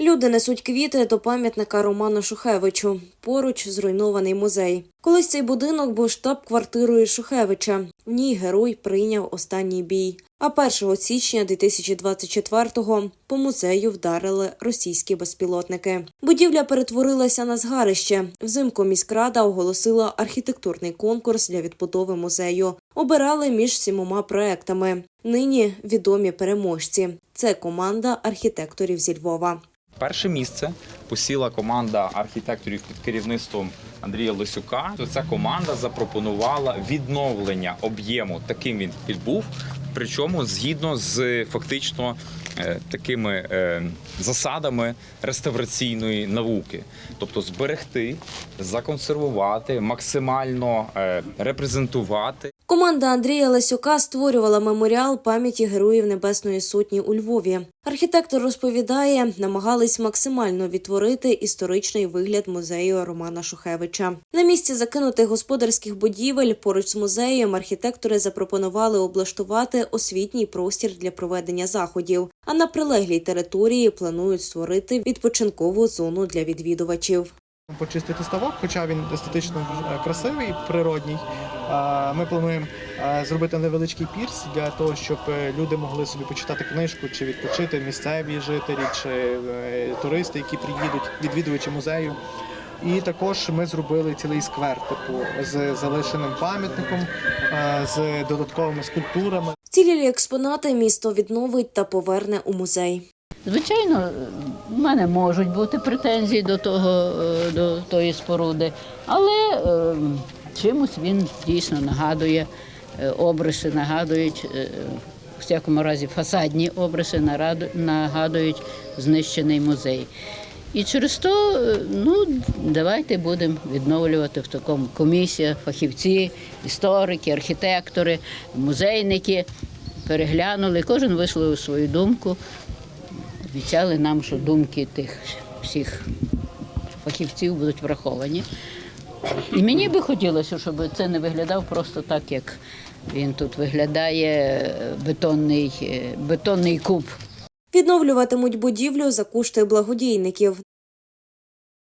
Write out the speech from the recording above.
Люди несуть квіти до пам'ятника Роману Шухевичу. Поруч зруйнований музей. Колись цей будинок був штаб-квартирою Шухевича. В ній герой прийняв останній бій. А 1 січня 2024-го по музею вдарили російські безпілотники. Будівля перетворилася на згарище. Взимку міськрада оголосила архітектурний конкурс для відбудови музею. Обирали між сімома проектами. Нині відомі переможці. Це команда архітекторів зі Львова. Перше місце посіла команда архітекторів під керівництвом Андрія Лисюка. Ця команда запропонувала відновлення об'єму, таким він і був. Причому згідно з фактично е, такими е, засадами реставраційної науки, тобто зберегти, законсервувати, максимально е, репрезентувати Команда Андрія Лесюка створювала меморіал пам'яті героїв Небесної Сотні у Львові. Архітектор розповідає, намагались максимально відтворити історичний вигляд музею Романа Шухевича. На місці закинутих господарських будівель поруч з музеєм архітектори запропонували облаштувати освітній простір для проведення заходів. А на прилеглій території планують створити відпочинкову зону для відвідувачів. Почистити ставок, хоча він естетично е, красивий, природній. Ми плануємо зробити невеличкий пірс для того, щоб е, люди могли собі почитати книжку чи відпочити місцеві жителі чи е, туристи, які приїдуть, відвідувачі музею. І також ми зробили цілий сквер, типу з залишеним пам'ятником, з додатковими скульптурами. Вцілілі експонати місто відновить та поверне у музей. Звичайно, в мене можуть бути претензії до того, е, до тої споруди, але е, чимось він дійсно нагадує е, обриси, нагадують, е, в всякому разі, фасадні обриси нагадують знищений музей. І через то, е, ну, давайте будемо відновлювати в такому комісія, фахівці, історики, архітектори, музейники переглянули, кожен висловив свою думку. Обіцяли нам, що думки тих всіх фахівців будуть враховані. І мені би хотілося, щоб це не виглядав просто так, як він тут виглядає е, бетонний, е, бетонний куб. Відновлюватимуть будівлю за кошти благодійників.